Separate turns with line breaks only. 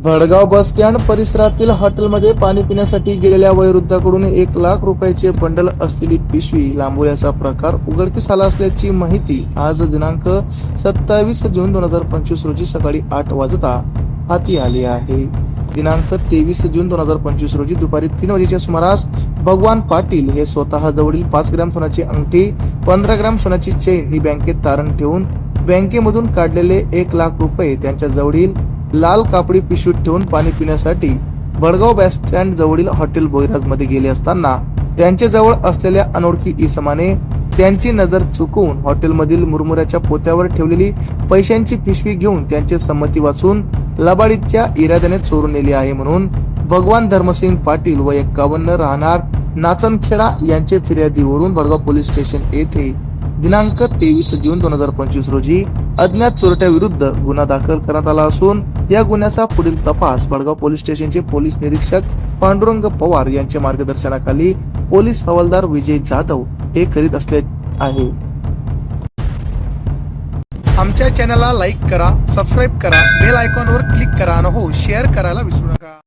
Bhadgaon bus stand परिसरातील हॉटेलमध्ये पाणी पिण्यासाठी गेलेल्या वयोवृद्धाकडून एक लाख रुपयाचे बंडल असलेली पिशवी लांबवल्याचा प्रकार उघडकीस आला असल्याची माहिती आज दिनांक सत्तावीस जून दोन हजार पंचवीस रोजी सकाळी आठ वाजता हाती आली आहे. दिनांक तेवीस जून दोन हजार पंचवीस रोजी दुपारी तीन वाजेच्या सुमारास भगवान पाटील हे स्वतः जवळील पाच ग्रॅम सोन्याची अंगठी पंधरा ग्रॅम सोन्याची चेन ही बँकेत तारण ठेवून बँकेमधून काढलेले एक लाख रुपये त्यांच्या जवळील लाल कापडी पिशवीत ठेवून पाणी पिण्यासाठी भडगाव बस स्टँड जवळील हॉटेल बोईराजमध्ये गेले असताना त्यांच्या जवळ असलेल्या अनोळखी इसमाने त्यांची नजर चुकवून हॉटेलमधील मुरमुऱ्याच्या पोत्यावर ठेवलेली पैशांची पिशवी घेऊन त्यांची संमती वाचून लबाडीच्या इराद्याने चोरून नेली आहे म्हणून भगवान धर्मसिंग पाटील व एक्कावन्न राहणार नाचनखेडा यांचे फिर्यादीवरून भडगाव पोलीस स्टेशन येथे दिनांक तेवीस जून दोन हजार पंचवीस रोजी अज्ञात चोरट्याविरुद्ध गुन्हा दाखल करण्यात आला असून या गुन्ह्याचा पुढील तपास भडगाव पोलीस स्टेशनचे पोलीस निरीक्षक पांडुरंग पवार यांच्या मार्गदर्शनाखाली पोलीस हवालदार विजय जाधव हे करीत असले आहे.
आमच्या चॅनलला लाईक करा सबस्क्राईब करा बेल आयकॉनवर क्लिक करा आणि हो शेअर करायला विसरू नका.